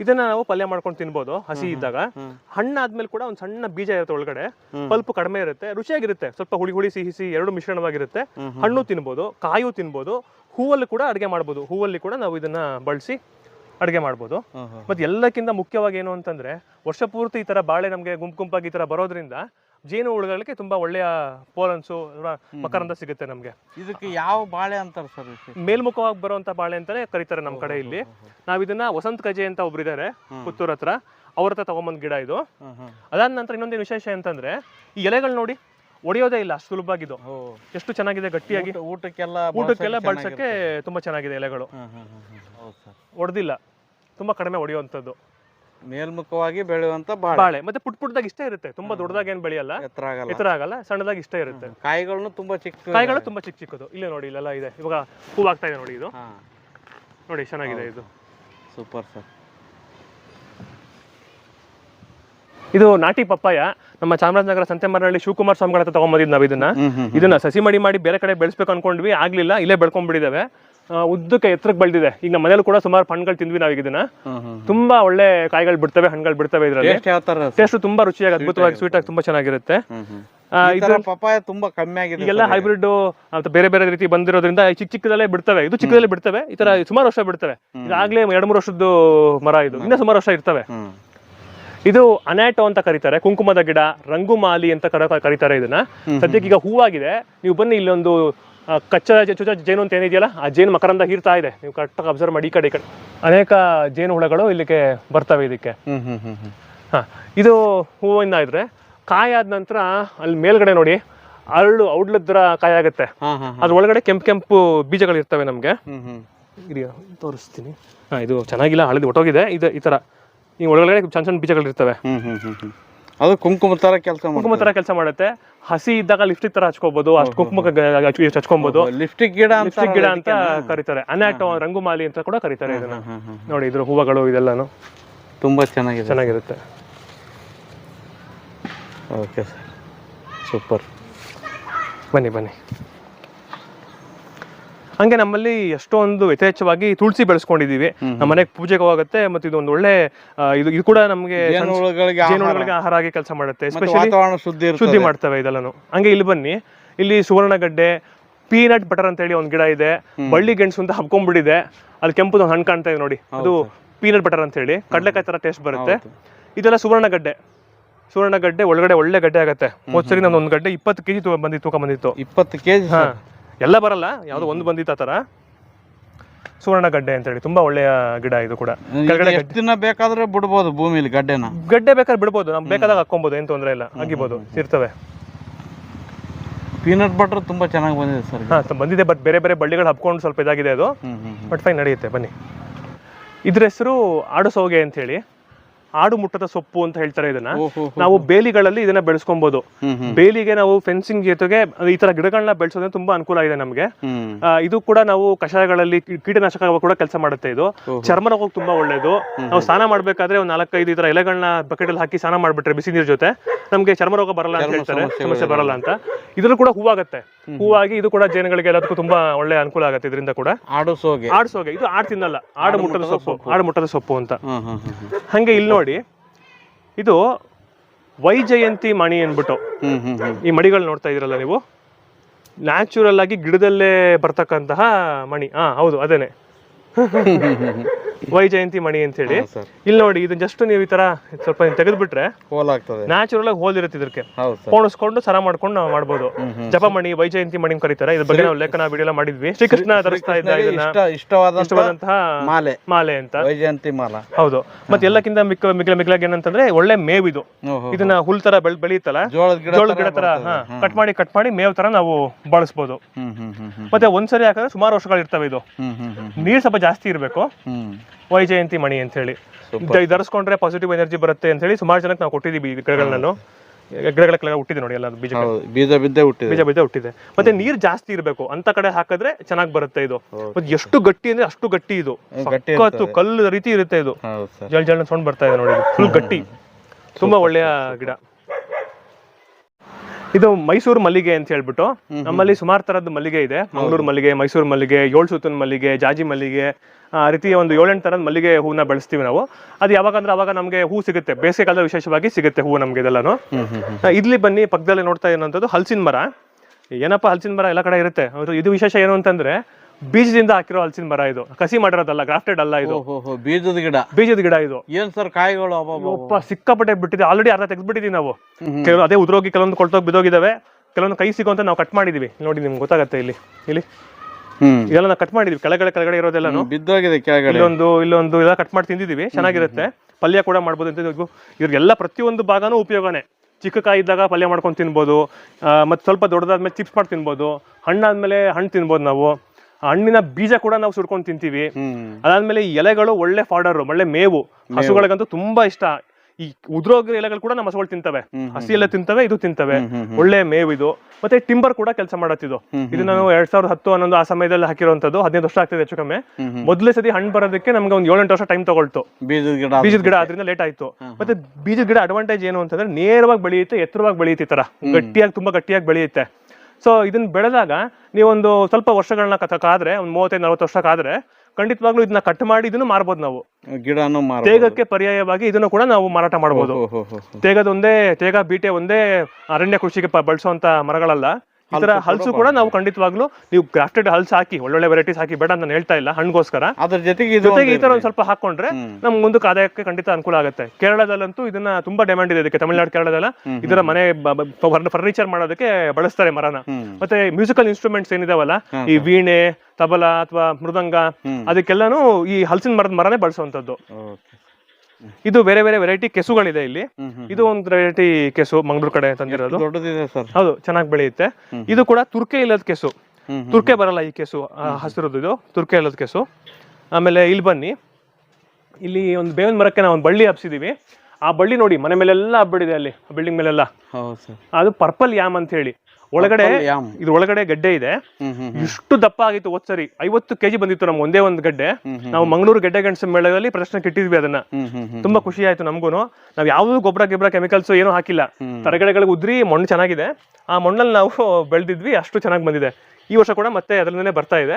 ಇದನ್ನ ನಾವು ಪಲ್ಯ ಮಾಡ್ಕೊಂಡು ತಿನ್ಬೋದು ಹಸಿ ಇದ್ದಾಗ. ಹಣ್ಣಾದ್ಮೇಲೆ ಕೂಡ ಒಂದು ಸಣ್ಣ ಬೀಜ ಇರುತ್ತೆ ಒಳಗಡೆ. ಪಲ್ಪ್ ಕಡಿಮೆ ಇರುತ್ತೆ. ರುಚಿಯಾಗಿರುತ್ತೆ. ಸ್ವಲ್ಪ ಹುಳಿ ಹುಳಿ ಸಿಹಿ ಸಿಹಿ ಎರಡು ಮಿಶ್ರಣವಾಗಿರುತ್ತೆ. ಹಣ್ಣು ತಿನ್ಬೋದು ಕಾಯು ತಿನ್ಬೋದು. ಹೂವಲ್ಲಿ ಕೂಡ ಅಡುಗೆ ಮಾಡ್ಬೋದು. ಹೂವಲ್ಲಿ ಕೂಡ ನಾವು ಇದನ್ನ ಬಳಸಿ ಅಡುಗೆ ಮಾಡ್ಬೋದು. ಮತ್ತೆ ಎಲ್ಲಕ್ಕಿಂತ ಮುಖ್ಯವಾಗಿ ಏನು ಅಂತಂದ್ರೆ ವರ್ಷ ಪೂರ್ತಿ ಈ ತರ ಬಾಳೆ ನಮಗೆ ಗುಂಪು ಗುಂಪಾಗಿ ಈ ತರ ಬರೋದ್ರಿಂದ ಜೇನು ಹುಳುಗಳಿಗೆ ತುಂಬಾ ಒಳ್ಳೆಯ ಪೋಲನ್ಸು ಮಕರಂದ ಸಿಗುತ್ತೆ ನಮಗೆ. ಇದಕ್ಕೆ ಯಾವ ಬಾಳೆ ಅಂತಾರ ಸರ್? ಮೇಲ್ಮುಖವಾಗಿ ಬರುವಂತ ಬಾಳೆ ಅಂತಾನೆ ಕರೀತಾರೆ ನಮ್ಮ ಕಡೆ ಇಲ್ಲಿ. ನಾವ್ ಇದನ್ನ ವಸಂತ ಕಜೆ ಅಂತ ಒಬ್ರು ಇದಾರೆ ಪುತ್ತೂರ್ ಹತ್ರ. ಅವ್ರ ಹತ್ರ ತಗೊಂಬಂದ್ ಗಿಡ ಇದು. ಅದಾದ ನಂತರ ಇನ್ನೊಂದು ವಿಶೇಷ ಅಂತಂದ್ರೆ ಈ ಎಲೆಗಳು ನೋಡಿ ಒಡೆಯೋದೇ ಇಲ್ಲ ಅಷ್ಟು ಸುಲಭವಾಗಿದ್ದು ಎಷ್ಟು ಚೆನ್ನಾಗಿದೆ ಗಟ್ಟಿಯಾಗಿ. ಊಟ- ಊಟಕ್ಕೆಲ್ಲ ಊಟಕ್ಕೆಲ್ಲ ಬಳಸಕ್ಕೆ ತುಂಬಾ ಚೆನ್ನಾಗಿದೆ ಎಲೆಗಳು. ಒಡೆದಿಲ್ಲ. ತುಂಬಾ ಕಡಿಮೆ ಹೊಡೆಯುವಂಥದ್ದು ಮೇಲ್ಮುಖವಾಗಿ ಬೆಳೆಯುವಂತ ಬಾಳೆ. ಮತ್ತೆ ಪುಟ್ ಪುಟ್ಟದಾಗ ಇಷ್ಟ ಇರುತ್ತೆ. ತುಂಬಾ ದೊಡ್ಡದಾಗ ಏನ್ ಬೆಳೆಯಲ್ಲ. ಎತ್ತರ ಆಗಲ್ಲ. ಸಣ್ಣದಾಗ ಆಗಲ್ಲ ಸಣ್ಣದಾಗಿ ಇಷ್ಟ ಇರುತ್ತೆ. ಕಾಯಿಗಳನ್ನು ತುಂಬಾ ಚಿಕ್ಕ ಕಾಯಿಗಳು ತುಂಬಾ ಚಿಕ್ಕ ಚಿಕ್ಕದು. ಇಲ್ಲ ನೋಡಿ ಇಲ್ಲೆಲ್ಲ ಇದೆ. ಇವಾಗ ಹೂವಾಗ್ತಾ ಇದೆ ನೋಡಿ ಇದು. ನೋಡಿ ಚೆನ್ನಾಗಿದೆ ಇದು. Super sir. ಇದು ನಾಟಿ ಪಪ್ಪಾಯ. ನಮ್ಮ ಚಾಮರಾಜನಗರ ಸಂತೆಮರಹಳ್ಳಿ ಶಿವಕುಮಾರ್ ಸ್ವಾಮಿಗಳ ಹತ್ರ ತಗೊಂಬಂದಿದ್ದು ನಾವು ಇದನ್ನ ಇದನ್ನ ಸಸಿ ಮಡಿ ಮಾಡಿ ಬೇರೆ ಕಡೆ ಬೆಳೆಸ್ಬೇಕು ಅನ್ಕೊಂಡ್ವಿ. ಆಗ್ಲಿಲ್ಲ ಇಲ್ಲೇ ಬೆಳ್ಕೊಂಡ್ಬಿಟ್ಟಿದ್ದಾವೆ ಉದ್ದಕ್ಕೆ ಎತ್ತರಕ್ಕೆ ಬೆಳೆದಿದೆ. ಈಗ ನಮ್ಮ ಮನೇಲಿ ಕೂಡ ಸುಮಾರು ಹಣ್ಣುಗಳು ತಿಂದ್ವಿ ನಾವು ಇದನ್ನ. ತುಂಬಾ ಒಳ್ಳೆ ಕಾಯಿಗಳು ಬಿಡ್ತವೆ ಹಣ್ಣುಗಳು ಬಿಡ್ತವೆ ಇದರಲ್ಲಿ. ಟೇಸ್ಟ್ ತುಂಬಾ ರುಚಿಯಾಗಿ ಅದ್ಭುತವಾಗಿ ಸ್ವೀಟ್ ಆಗಿ ತುಂಬಾ ಚೆನ್ನಾಗಿರುತ್ತೆ. ಪಪಾಯ ತುಂಬಾ ಕಮ್ಮಿ ಆಗಿದೆ ಎಲ್ಲ ಹೈಬ್ರಿಡ್ ಬೇರೆ ಬೇರೆ ರೀತಿ ಬಂದಿರೋದ್ರಿಂದ ಈ ಚಿಕ್ಕ ಚಿಕ್ಕದಲ್ಲೇ ಬಿಡ್ತವೆ. ಇದು ಚಿಕ್ಕದಲ್ಲೇ ಬಿಡ್ತವೆ. ಈ ತರ ಸುಮಾರು ವರ್ಷ ಬಿಡ್ತವೆ. ಈಗಾಗಲೇ ಎರಡು ಮೂರು ವರ್ಷದ್ದು ಮರ ಇದು. ಇನ್ನ ಸುಮಾರು ವರ್ಷ ಇರ್ತವೆ. ಇದು ಅನಾಟೋ ಅಂತ ಕರೀತಾರೆ ಕುಂಕುಮದ ಗಿಡ ರಂಗುಮಾಲಿ ಅಂತ ಕರ ಕರೀತಾರೆ ಇದನ್ನ. ಸದ್ಯಕ್ಕೆ ಈಗ ಹೂವಾಗಿದೆ. ನೀವು ಬನ್ನಿ ಇಲ್ಲೊಂದು ಆ, ಕಚ್ಚಾ ಜೆ- ಚುಚ್ಚ ಜೇನು ಅಂತ ಏನಿದೆಯಲ್ಲ ಆ ಜೇನು ಮಕರಂದ ಹೀರ್ತಾ ಇದೆ. ನೀವು ಕರೆಕ್ಟಾಗಿ ಅಬ್ಸರ್ವ್ ಮಾಡಿ ಈ ಕಡೆ ಈ ಕಡೆ. ಅನೇಕ ಜೇನು ಹುಳಗಳು ಇಲ್ಲಿಗೆ ಬರ್ತವೆ ಇದಕ್ಕೆ. ಹ್ಮ್ ಇದು ಹೂವಿಂದ ಇದ್ರೆ ಕಾಯಿ ಆದ ನಂತರ ಅಲ್ಲಿ ಮೇಲ್ಗಡೆ ನೋಡಿ ಅರಳು ಔಡ್ಲದ್ರ ಕಾಯಿ ಆಗುತ್ತೆ. ಹಾ ಹಾ ಅದ್ರ ಒಳಗಡೆ ಕೆಂಪು ಕೆಂಪು ಬೀಜಗಳು ಇರ್ತವೆ ನಮಗೆ. ತೋರಿಸ್ತೀನಿ. ಹಾ ಇದು ಚೆನ್ನಾಗಿಲ್ಲ ಹಳದಿ ಒಟ್ಟೋಗಿದೆ. ಇದು ಈ ತರ. ಈ ಒಳಗಡೆ ಸಣ್ಣ ಸಣ್ಣ ಬೀಜಗಳು ಇರ್ತವೆ. ಅದು ಕುಂಕುಮ ತರ ಕೆಲಸ ಕುಂಕುಮ ತರ ಕೆಲಸ ಮಾಡುತ್ತೆ. ಹಸಿ ಇದ್ದಾಗ ಲಿಪ್ಸ್ಟಿಕ್ ತರ ಹಚ್ಕೋಬಹುದು ಅಷ್ಟು ಕುಂಕುಮ ಹಚ್ಕೊಬಹುದು ಲಿಪ್ಸ್ಟಿಕ್ ಗಿಡ ಅಂತ ಲಿಪ್ಸ್ಟಿಕ್ ಗಿಡ ಅಂತ ಕರೀತಾರೆ. ಅನಾಟೋ ರಂಗುಮಾಲಿ ಅಂತ ಕೂಡ ಕರೀತಾರೆ ಇದನ್ನ. ನೋಡಿ ಇದ್ರ ಹೂವಗಳು ಇದೆಲ್ಲಾನು. ತುಂಬಾ ಚೆನ್ನಾಗಿದೆ. ಚೆನ್ನಾಗಿರುತ್ತೆ. Okay sir. ಸೂಪರ್. ಬನ್ನಿ ಬನ್ನಿ. ಹಂಗೆ ನಮ್ಮಲ್ಲಿ ಎಷ್ಟೊಂದು ಯಥೇಚ್ಛವಾಗಿ ತುಳಸಿ ಬೆಳೆಸ್ಕೊಂಡಿದೀವಿ ನಮ್ಮ ಮನೆಗೆ ಪೂಜೆಗೆ ಹೋಗುತ್ತೆ ಮತ್ತೆ ಇದು ಒಂದು ಒಳ್ಳೆ ಆ, ಇದು ಇದು ಕೂಡ ನಮಗೆ ಜೇನುಹುಳುಗಳಿಗೆ ಆಹಾರ. ಆಗಿ ಕೆಲಸ ಮಾಡುತ್ತೆ. ಎಸ್ಪೆಷಲಿ ವಾತಾವರಣ ಶುದ್ಧಿ ಇರ್ತದೆ. ಶುದ್ಧಿ ಮಾಡ್ತವೆ ಇದೆಲ್ಲನು. ಹಂಗೆ ಇಲ್ಲಿ ಬನ್ನಿ. ಇಲ್ಲಿ ಸುವರ್ಣಗಡ್ಡೆ ಪೀನಟ್ ಬಟರ್ ಅಂತ ಹೇಳಿ ಒಂದು ಗಿಡ ಇದೆ. ಬಳ್ಳಿ ಗೆಣಸು ಅಂತ ಹಬ್ಕೊಂಡ್ಬಿಟ್ಟಿದೆ ಅಲ್ಲಿ ಕೆಂಪುದು ಒಂದು ಹಣ್ಣು ಕಾಣ್ತಾ ಇದೆ ನೋಡಿ. ಅದು ಪೀನಟ್ ಬಟರ್ ಅಂತ ಹೇಳಿ ಕಡಲೆಕಾಯಿ ತರ ಟೇಸ್ಟ್ ಬರುತ್ತೆ. ಇದೆಲ್ಲ ಸುವರ್ಣಗಡ್ಡೆ. ಸುವರ್ಣಗಡ್ಡೆ ಒಳಗಡೆ ಒಳ್ಳೆ ಗಡ್ಡೆ ಆಗುತ್ತೆ. ಹೋದ್ ಸರಿ ನಾನು ಒಂದು ಗಡ್ಡೆ ಇಪ್ಪತ್ತು ಕೆಜಿ ತುಂಬಿ ತೂಕ ಬಂದಿತ್ತು. ಇಪ್ಪತ್ತು ಕೆಜಿ ಹಾ. ಎಲ್ಲ ಬರಲ್ಲ ಯಾವ್ದೋ ಒಂದು ಬಂದಿತ್ತು ಆ ಥರ. ಸುವರ್ಣಗಡ್ಡೆ ಅಂತ ಹೇಳಿ ತುಂಬಾ ಒಳ್ಳೆಯ ಗಿಡ ಇದು ಕೂಡ. ಕೆಳಗಡೆ ಎಷ್ಟು ದಿನ ಬೇಕಾದ್ರೆ ಬಿಡ್ಬೋದು ಭೂಮಿಲಿ ಗಡ್ಡೆನ? ಗಡ್ಡೆ ಬೇಕಾದ್ರೆ ಬಿಡ್ಬೋದು ನಮ್ಗೆ ಬೇಕಾದಾಗ ಹಾಕೊಬೋದು ಏನ್ ತೊಂದ್ರೆ ಇಲ್ಲ ಆಗಿಬಹುದು ಇರ್ತವೆ ಪೀನಟ್ ಬಟರ್ ತುಂಬಾ ಚೆನ್ನಾಗಿ ಬಂದಿದೆ ಸರ್ ಹಾ ತ- ಬಂದಿದೆ ಬಟ್ ಬೇರೆ ಬೇರೆ ಬಳ್ಳಿಗಳು ಹಬ್ಕೊಂಡು ಸ್ವಲ್ಪ ಇದಾಗಿದೆ ಅದು. ಬಟ್ ಫೈನ್ ನಡೆಯುತ್ತೆ ಬನ್ನಿ. ಇದ್ರ ಹೆಸರು ಆಡು ಸೌಗೆ ಅಂತ ಹೇಳಿ. ಆಡು ಮುಟ್ಟದ ಸೊಪ್ಪು ಅಂತ ಹೇಳ್ತಾರೆ ಇದನ್ನ. ನಾವು ಬೇಲಿಗಳಲ್ಲಿ ಇದನ್ನ ಬೆಳೆಸ್ಕೊಬಹುದು ಬೇಲಿಗೆ ನಾವು ಫೆನ್ಸಿಂಗ್ ಜೊತೆಗೆ ಈ ತರ ಗಿಡಗಳನ್ನ ಬೆಳೆಸೋದ್ರೆ ತುಂಬಾ ಅನುಕೂಲ ಇದೆ ನಮಗೆ. ಇದು ಕೂಡ ನಾವು ಕಷಾಯಗಳಲ್ಲಿ ಕೀಟನಾಶಕ ಕೂಡ ಕೆಲಸ ಮಾಡುತ್ತೆ ಇದು. ಚರ್ಮ ರೋಗಕ್ಕೆ ತುಂಬಾ ಒಳ್ಳೇದು. ನಾವು ಸ್ನಾನ ಮಾಡ್ಬೇಕಾದ್ರೆ ಒಂದ್ ನಾಲ್ಕೈದು ಈ ತರ ಎಲೆಗಳನ್ನ ಬಕೆಟ್ ಅಲ್ಲಿ ಹಾಕಿ ಸ್ನಾನ ಮಾಡ್ಬಿಟ್ರೆ ಬಿಸಿ ನೀರ್ ಜೊತೆ ನಮ್ಗೆ ಚರ್ಮ ರೋಗ ಬರಲ್ಲ ಅಂತ ಹೇಳ್ತಾರೆ. ಸಮಸ್ಯೆ ಬರಲ್ಲ ಅಂತ. ಇದ್ರೂ ಕೂಡ ಹೂವಾಗುತ್ತೆ ಹೂವಾಗಿ ಇದು ಕೂಡ ಜೇನುಗಳಿಗೆ ಎಲ್ಲದಕ್ಕೂ ತುಂಬಾ ಒಳ್ಳೆ ಅನುಕೂಲ ಆಗುತ್ತೆ ಇದರಿಂದ ಕೂಡ. ಆಡು ಸೋಗೆ. ಆಡ್ಸೋಗೆ ಇದು ಆಡ್ ತಿನ್ನಲ್ಲ. ಆಡು ಮುಟ್ಟದ ಸೊಪ್ಪು. ಆಡು ಮುಟ್ಟದ ಸೊಪ್ಪು ಅಂತ. ಹಂಗೆ ಇಲ್ಲಿ ನೋಡಿ ಇದು ವೈಜಯಂತಿ ಮಣಿ ಅಂದ್ಬಿಟ್ಟು ಈ ಮಣಿಗಳು ನೋಡ್ತಾ ಇದ್ರಲ್ಲ ನೀವು? ನ್ಯಾಚುರಲ್ ಆಗಿ ಗಿಡದಲ್ಲೇ ಬರ್ತಕ್ಕಂತಹ ಮಣಿ. ಹಾ ಹೌದು ಅದೇನೆ. ವೈಜಯಂತಿ ಮಣಿ ಅಂತ ಹೇಳಿ ಇಲ್ಲಿ ನೋಡಿ ಇದನ್ನ ಜಸ್ಟ್ ನೀವು ಈ ತರ ಸ್ವಲ್ಪ ತೆಗೆದು ಬಿಟ್ರೆ ಹೋಲ್ ಆಗ್ತದೆ. ನ್ಯಾಚುರಲ್ ಆಗಿ ಹೋಲ್ ಇರುತ್ತೆ ಇದಕ್ಕೆ ಕೋಣಿಸ್ಕೊಂಡು ಸರ ಮಾಡ್ಕೊಂಡು ನಾವು ಮಾಡ್ಬೋದು. ಜಪಮಣಿ ವೈಜಯಂತಿ ಮಣಿ ಕರೀತಾರೆ. ಇದ್ರ ಬಗ್ಗೆ ನಾವು ಲೇಖನ ವಿಡಿಯೋ ಎಲ್ಲ ಮಾಡಿದ್ವಿ. ಶ್ರೀಕೃಷ್ಣ ಧರಿಸ್ತಾ ಇದ್ದ ಇಷ್ಟವಾದಂತಹ ಮಾಲೆ. ಮಾಲೆ ಅಂತ. ವೈಜಯಂತಿ ಮಾಲ. ಹೌದು. ಮತ್ತೆ ಎಲ್ಲಕ್ಕಿಂತ ಮಿಕ್ಕ ಮಿಗ್ಲ ಮಿಗ್ಲಾಗ ಏನಂತಂದ್ರೆ ಒಳ್ಳೆ ಮೇವ್ ಇದು. ಇದನ್ನ ಹುಲ್ ತರ ಬೆಳ್ ಬೆಳೆಯುತ್ತಲ್ಲ ಜೋಳದ ಗಿಡ ತರ ಕಟ್ ಮಾಡಿ ಕಟ್ ಮಾಡಿ ಮೇವ್ ತರ ನಾವು ಬಳಸ್ಬೋದು. ಮತ್ತೆ ಒಂದ್ಸರಿ ಹಾಕಿದ್ರೆ ಸುಮಾರು ವರ್ಷಗಳು ಇರ್ತವೆ ಇದು. ನೀರ್ ಸ್ವಲ್ಪ ಜಾಸ್ತಿ ಇರಬೇಕು. ವೈಜಯಂತಿ ಮಣಿ ಅಂತ ಹೇಳಿ ಧರಿಸ್ಕೊಂಡ್ರೆ ಪಾಸಿಟಿವ್ ಎನರ್ಜಿ ಬರುತ್ತೆ ಅಂತ ಹೇಳಿ ಸುಮಾರು ಜನಕ್ಕೆ ನಾವು ಕೊಟ್ಟಿದ್ದೀವಿ ಗಿಡಗಳನ್ನ ನಾನು ಗಿಡಗಳ ಕೆಳಗೆ ಹುಟ್ಟಿದೆ ನೋಡಿ ಎಲ್ಲ ಬೀಜ ಬೀಜ ಬಿದ್ದೇ ಹುಟ್ಟಿದೆ. ಬೀಜ ಬಿದ್ದೆ ಹುಟ್ಟಿದೆ. ಮತ್ತೆ ನೀರ್ ಜಾಸ್ತಿ ಇರಬೇಕು ಅಂತ ಕಡೆ ಹಾಕಿದ್ರೆ ಚೆನ್ನಾಗಿ ಬರುತ್ತೆ ಇದು. ಮತ್ತೆ ಎಷ್ಟು ಗಟ್ಟಿ ಅಂದ್ರೆ ಅಷ್ಟು ಗಟ್ಟಿ ಇದು. ಸಖತ್ತು ಕಲ್ಲು ರೀತಿ ಇರುತ್ತೆ ಇದು. ಜಳ್ ಜಳ ಜಲ್ ಜಲ್ ಸೌಂಡ್ ಬರ್ತಾ ಇದೆ ನೋಡಿ ಫುಲ್ ಗಟ್ಟಿ. ತುಂಬಾ ಒಳ್ಳೆಯ ಗಿಡ. ಇದು ಮೈಸೂರು ಮಲ್ಲಿಗೆ ಅಂತ ಹೇಳ್ಬಿಟ್ಟು ನಮ್ಮಲ್ಲಿ ಸುಮಾರು ತರದ ಮಲ್ಲಿಗೆ ಇದೆ. ಮಂಗಳೂರು ಮಲ್ಲಿಗೆ ಮೈಸೂರು ಮಲ್ಲಿಗೆ ಏಳು ಸುತ್ತಿನ ಮಲ್ಲಿಗೆ ಜಾಜಿ ಮಲ್ಲಿಗೆ ಆ ರೀತಿ ಒಂದು ಏಳೆಂಟು ತರದ ಮಲ್ಲಿಗೆ ಹೂವನ್ನ ಬೆಳೆಸ್ತೀವಿ ನಾವು. ಅದು ಯಾವಾಗ ಅಂದ್ರೆ ಅವಾಗ ನಮಗೆ ಹೂ ಸಿಗುತ್ತೆ. ಬೇಸಿಗೆ ಕಾಲದ ವಿಶೇಷವಾಗಿ ಸಿಗುತ್ತೆ ಹೂವು ನಮ್ಗೆ ಇದೆಲ್ಲಾನು. ಇಲ್ಲಿ ಬನ್ನಿ ಪಕ್ಕದಲ್ಲಿ ನೋಡ್ತಾ ಇರೋಂಥದ್ದು ಹಲಸಿನ ಮರ. ಏನಪ್ಪ ಹಲಸಿನ ಮರ ಎಲ್ಲ ಕಡೆ ಇರುತ್ತೆ. ಇದು ವಿಶೇಷ ಏನು ಅಂತಂದ್ರೆ ಬೀಜದಿಂದ ಹಾಕಿರೋ ಹಲಸಿನ ಮರ ಇದು. ಕಸಿ ಮಾಡಿರೋದಲ್ಲ ಗ್ರಾಫ್ಟೆಡ್ ಅಲ್ಲ ಇದು. ಓಹೋ ಬೀಜದ ಗಿಡ. ಬೀಜದ ಗಿಡ ಇದು. ಏನ್ ಸರ್ ಕಾಯಿಗಳು ಒಬ್ಬ ಒಪ್ಪ ಸಿಕ್ಕಾಪಟ್ಟೆ ಬಿಟ್ಟಿದೆ. ಆಲ್ರೆಡಿ ಅರ್ಧ ತೆಗೆದ್ಬಿಟ್ಟಿದೀವಿ ನಾವು. ಕೆಲವೊಂದು ಕೆಲವು ಅದೇ ಉದ್ರೋಗಿ ಕೆಲವೊಂದು ಕೊಳ್ತೋಗಿ ಬಿದ್ದೋಗಿದಾವೆ. ಕೆಲವೊಂದು ಕೈ ಸಿಗೋಂತ ನಾವು ಕಟ್ ಮಾಡಿದೀವಿ. ನೋಡಿ ನಿಮ್ಗೆ ಗೊತ್ತಾಗತ್ತೆ ಇಲ್ಲಿ. ಇಲ್ಲಿ. ಇದೆಲ್ಲ ನಾವು ಕಟ್ ಮಾಡಿದೀವಿ. ಕೆಳಗಡೆ ಕೆಳಗಡೆ ಇರೋದೆಲ್ಲ ಬಿದ್ದೋಗಿದೆ ಕೆಳಗಡೆ. ಇಲ್ಲೊಂದು ಇಲ್ಲೊಂದು ಎಲ್ಲ ಕಟ್ ಮಾಡಿ ತಿಂದಿದೀವಿ. ಚೆನ್ನಾಗಿರುತ್ತೆ. ಪಲ್ಯ ಕೂಡ ಮಾಡ್ಬೋದು ಅಂತ ಇವ್ರಿಗೆಲ್ಲ ಪ್ರತಿಯೊಂದು ಭಾಗನೂ ಉಪಯೋಗನೇ. ಚಿಕ್ಕ ಕಾಯಿ ಇದ್ದಾಗ ಪಲ್ಯ ಮಾಡ್ಕೊಂಡು ತಿನ್ಬೋದು. ಮತ್ತು ಸ್ವಲ್ಪ ದೊಡ್ಡದಾದ್ಮೇಲೆ ಚಿಪ್ಸ್ ಮಾಡಿ ತಿನ್ಬೋದು. ಹಣ್ಣಾದ್ಮೇಲೆ ಹಣ್ಣು ತಿನ್ಬೋದು ನಾವು. ಹಣ್ಣಿನ ಬೀಜ ಕೂಡ ನಾವು ಸುಡ್ಕೊಂಡು ತಿಂತೀವಿ. ಅದಾದ್ಮೇಲೆ ಈ ಎಲೆಗಳು ಒಳ್ಳೆ ಫಾಡರ್ ಒಳ್ಳೆ ಮೇವು ಹಸುಗಳಿಗಂತೂ ತುಂಬಾ ಇಷ್ಟ. ಈ ಉದ್ರೋಗಿರೋ ಎಲೆಗಳು ಕೂಡ ನಮ್ಮ ಹಸುಗಳು ತಿಂತವೆ. ಹಸಿ ಎಲೆ ತಿಂತವೆ ಇದು ತಿಂತವೆ. ಒಳ್ಳೆ ಮೇವು ಇದು. ಮತ್ತೆ ಟಿಂಬರ್ ಕೂಡ ಕೆಲಸ ಮಾಡತ್ತಿದ್ದು ಇದು. ನಾನು ಎರಡ್ ಸಾವಿರದ ಹತ್ತು ಹನ್ನೊಂದು ಆ ಸಮಯದಲ್ಲಿ ಹಾಕಿರುವಂತದ್ದು. ಹದಿನೈದು ವರ್ಷ ಆಗ್ತದೆ ಹೆಚ್ಚು ಕಮ್ಮಿ. ಮೊದಲೇ ಸತಿ ಹಣ್ಣು ಬರೋದಕ್ಕೆ ನಮ್ಗೆ ಒಂದು ಏಳೆಂಟು ವರ್ಷ ಟೈಮ್ ತಗೊಳ್ತು. ಬೀಜದ ಗಿಡ ಬೀಜದ ಗಿಡ ಅದರಿಂದ ಲೇಟ್ ಆಯ್ತು. ಮತ್ತೆ ಬೀಜದ ಗಿಡ ಅಡ್ವಾಂಟೇಜ್ ಏನು ಅಂತಂದ್ರೆ ನೇರವಾಗಿ ಬೆಳೆಯುತ್ತೆ ಎತ್ತರವಾಗಿ ಬೆಳೆಯುತ್ತೆ ಈ ತರ. ಗಟ್ಟಿಯಾಗಿ ತುಂಬಾ ಗಟ್ಟಿಯಾಗಿ ಬೆಳೆಯುತ್ತೆ. ಸೊ ಇದನ್ನ ಬೆಳೆದಾಗ ನೀವೊಂದು ಸ್ವಲ್ಪ ವರ್ಷಗಳನ್ನ ಕಾದ್ರೆ ಒಂದು ಮೂವತ್ತೈದು ನಲವತ್ತು ವರ್ಷ ಕಾದ್ರೆ ಖಂಡಿತವಾಗ್ಲೂ ಇದನ್ನ ಕಟ್ ಮಾಡಿ ಇದನ್ನು ಮಾರ್ಬೋದು ನಾವು. ಗಿಡನೂ ತೇಗಕ್ಕೆ ಪರ್ಯಾಯವಾಗಿ ಇದನ್ನು ಕೂಡ ನಾವು ಮಾರಾಟ ಮಾಡಬಹುದು ತೇಗದ ಒಂದೇ ತೇಗ ಬೀಟೆ ಒಂದೇ ಅರಣ್ಯ ಕೃಷಿಗೆ ಬಳಸುವಂತ ಮರಗಳಲ್ಲ. ಈ ತರ ಹಲ್ಸು ಕೂಡ ನಾವು ಖಂಡಿತವಾಗ್ಲೂ ನೀವು ಗ್ರಾಫ್ಟೆಡ್ ಹಲ್ಸ್ ಹಾಕಿ ಒಳ್ಳೊಳ್ಳೆ ವೆರೈಟೀಸ್ ಹಾಕಿ ಬೇಡ ಅಂತ ನಾನು ಹೇಳ್ತಾ ಇಲ್ಲ ಹಣ್ಗೋಸ್ಕರ ಅದ್ರ ಜೊತೆಗೆ ಜೊತೆಗೆ ಈ ತರ ಒಂದ್ ಸ್ವಲ್ಪ ಹಾಕೊಂಡ್ರೆ ನಮ್ಗೆ ಮುಂದಕ್ಕೆ ಆದಾಯಕ್ಕೆ ಖಂಡಿತ ಅನುಕೂಲ ಆಗುತ್ತೆ. ಕೇರಳದಲ್ಲಂತೂ ಇದನ್ನ ತುಂಬಾ ಡಿಮ್ಯಾಂಡ್ ಇದೆ ಇದಕ್ಕೆ ತಮಿಳ್ನಾಡು ಕೇರಳದಲ್ಲ. ಇದರ ಮನೆ ಫರ್ನಿಚರ್ ಮಾಡೋದಕ್ಕೆ ಬಳಸ್ತಾರೆ ಮರನ. ಮತ್ತೆ ಮ್ಯೂಸಿಕಲ್ ಇನ್ಸ್ಟ್ರೂಮೆಂಟ್ಸ್ ಏನಿದಾವಲ್ಲ ಈ ವೀಣೆ ತಬಲ ಅಥವಾ ಮೃದಂಗ ಅದಕ್ಕೆಲ್ಲಾನು ಈ ಹಲಸಿನ ಮರದ ಮರನೇ ಬಳಸುವಂತದ್ದು ಇದು ಬೇರೆ ಬೇರೆ ವೆರೈಟಿ ಕೆಸುಗಳಿದೆ ಇಲ್ಲಿ. ಇದು ಒಂದು ವೆರೈಟಿ ಕೆಸು ಮಂಗಳೂರು ಕಡೆ ತಂದಿರೋದು. ದೊಡ್ಡದಿದೆ ಸರ್? ಹೌದು ಚೆನ್ನಾಗಿ ಬೆಳೆಯುತ್ತೆ. ಇದು ಕೂಡ ತುರ್ಕೆ ಇಲ್ಲದ ಕೆಸು. ತುರ್ಕೆ ಬರಲ್ಲ ಈ ಕೆಸು ಹಸಿರದ್ದು ಹಸಿರುದು ಇದು ತುರ್ಕೆ ಇಲ್ಲದ ಕೆಸು. ಆಮೇಲೆ ಇಲ್ಲಿ ಬನ್ನಿ. ಇಲ್ಲಿ ಒಂದು ಬೇವಿನ ಮರಕ್ಕೆ ನಾವು ಒಂದು ಬಳ್ಳಿ ಹಬ್ಸಿದೀವಿ. ಆ ಬಳ್ಳಿ ನೋಡಿ ಮನೆ ಮೇಲೆಲ್ಲ ಹಬ್ಬಿಡಿದೆ ಅಲ್ಲಿ ಬಿಲ್ಡಿಂಗ್ ಮೇಲೆಲ್ಲ. ಅದು ಪರ್ಪಲ್ ಯಾಮ್ ಅಂತ ಹೇಳಿ. ಒಳಗಡೆ ಇದು ಒಳಗಡೆ ಗಡ್ಡೆ ಇದೆ. ಇಷ್ಟು ದಪ್ಪ ಆಗಿತ್ತು ಹೋದ್ ಸರಿ. ಐವತ್ತು ಕೆಜಿ ಬಂದಿತ್ತು ನಮ್ಗೆ ಒಂದೇ ಒಂದು ಗಡ್ಡೆ. ನಾವು ಮಂಗಳೂರು ಗಡ್ಡೆ ಗೆಣಸು ಮೇಳದಲ್ಲಿ ಪ್ರಶ್ನೆ ಇಟ್ಟಿದ್ವಿ ಅದನ್ನ. ತುಂಬಾ ಖುಷಿ ಆಯ್ತು ನಮಗೂ ನಾವು ಯಾವ್ದು ಗೊಬ್ಬರ ಗಿಬ್ಬರ ಕೆಮಿಕಲ್ಸ್ ಏನೂ ಹಾಕಿಲ್ಲ. ತರಗಡೆಗಳಿಗೆ ಉದ್ರಿ ಮಣ್ಣು ಚೆನ್ನಾಗಿದೆ. ಆ ಮಣ್ಣಲ್ಲಿ ನಾವು ಬೆಳೆದಿದ್ವಿ ಅಷ್ಟು ಚೆನ್ನಾಗಿ ಬಂದಿದೆ. ಈ ವರ್ಷ ಕೂಡ ಮತ್ತೆ ಅದರಿಂದನೇ ಬರ್ತಾ ಇದೆ.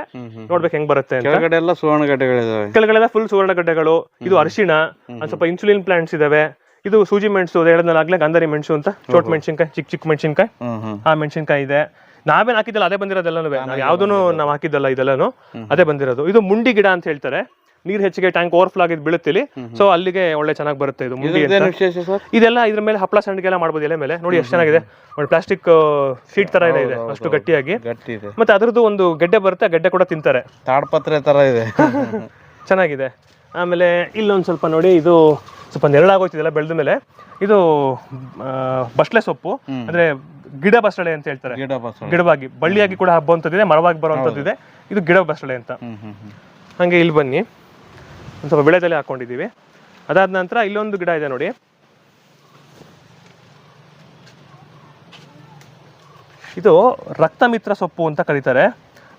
ನೋಡ್ಬೇಕು ಹೆಂಗ್ ಬರುತ್ತೆ ಕೆಳಗಡೆ ಎಲ್ಲ ಸುವರ್ಣ ಕೆಳಗಡೆ ಕೆಳಗಡೆಲ್ಲ ಫುಲ್ ಸುವರ್ಣ ಗಡ್ಡೆಗಳು. ಇದು ಅರಿಶಿಣ ಒಂದ್ ಸ್ವಲ್ಪ ಇನ್ಸುಲಿನ್ ಪ್ಲಾಂಟ್ಸ್ ಇದಾವೆ. ಇದು ಸೂಜಿ ಮೆಣಸು ಹೇಳಿದ್ನಲ್ಲ ಆಗ್ಲೇ ಗಂಧರಿ ಮೆಣಸು ಅಂತ. ಚೋಟ್ ಮೆಣಸಿನಕಾಯಿ ಚಿಕ್ಕ ಚಿಕ್ಕ ಮೆಣಸಿನ್ಕಾಯಿ. ಆ ಮೆಣಸಿನಕಾಯಿ ಇದೆ. ನಾವೇನ್ ಹಾಕಿದ್ದಲ್ಲ ಅದೇ ಬಂದಿರೋದೆಲ್ಲನೂ ನಾವು ಯಾವ್ದೂ ನಾವು ಹಾಕಿದ್ದಲ್ಲ ಇದೆಲ್ಲನು. ಅದೇ ಬಂದಿರೋದು. ಇದು ಮುಂಡಿ ಗಿಡ ಅಂತ ಹೇಳ್ತಾರೆ. ನೀರ್ ಹೆಚ್ಚಿಗೆ ಟ್ಯಾಂಕ್ ಓವರ್ಫ್ಲೋ ಆಗಿದ್ ಬೀಳುತ್ತಿಲ್ಲಿ ಸೊ ಅಲ್ಲಿಗೆ ಒಳ್ಳೆ ಚೆನ್ನಾಗಿ ಬರುತ್ತೆ ಇದು ಮುಂಡಿ ಇದೆಲ್ಲ ಇದ್ರ ಮೇಲೆ ಹಪ್ಪಳ ಸಂಡಿಗೆಲ್ಲ ಮಾಡ್ಬೋದು ಎಲೆ ಮೇಲೆ. ನೋಡಿ ಎಷ್ಟು ಚೆನ್ನಾಗಿದೆ. ಒಂದು ಪ್ಲಾಸ್ಟಿಕ್ ಶೀಟ್ ತರ ಇದೆ ಇದೆ ಅಷ್ಟು ಗಟ್ಟಿಯಾಗಿ. ಮತ್ತೆ ಅದ್ರದ್ದು ಒಂದು ಗೆಡ್ಡೆ ಬರುತ್ತೆ ಗೆಡ್ಡೆ ಕೂಡ ತಿಂತಾರೆ. ತಾಡ್ಪತ್ರೆ ತರ ಇದೆ. ಚೆನ್ನಾಗಿದೆ. ಆಮೇಲೆ ಇಲ್ಲೊಂದು ಸ್ವಲ್ಪ ನೋಡಿ ಇದು ಸ್ವಲ್ಪ ನೆರಳಾಗೋಯ್ತಿದೆಲ್ಲ ಬೆಳೆದ ಮೇಲೆ. ಇದು ಬಸಳೆ ಸೊಪ್ಪು. ಅಂದ್ರೆ ಗಿಡ ಬಸಳೆ ಅಂತ ಹೇಳ್ತಾರೆ. ಗಿಡವಾಗಿ ಬಳ್ಳಿಯಾಗಿ ಕೂಡ ಹಬ್ಬುವಂಥದ್ದಿದೆ ಮರವಾಗಿ ಬರುವಂಥದ್ದಿದೆ ಇದು ಗಿಡ ಬಸಳೆ ಅಂತ. ಹಂಗೆ ಇಲ್ಲಿ ಬನ್ನಿ. ಒಂದ್ ಸ್ವಲ್ಪ ಬೆಳೆದಲ್ಲಿ ಹಾಕೊಂಡಿದ್ದೀವಿ. ಅದಾದ ನಂತರ ಇಲ್ಲೊಂದು ಗಿಡ ಇದೆ ನೋಡಿ. ಇದು ರಕ್ತಮಿತ್ರ ಸೊಪ್ಪು ಅಂತ ಕರೀತಾರೆ.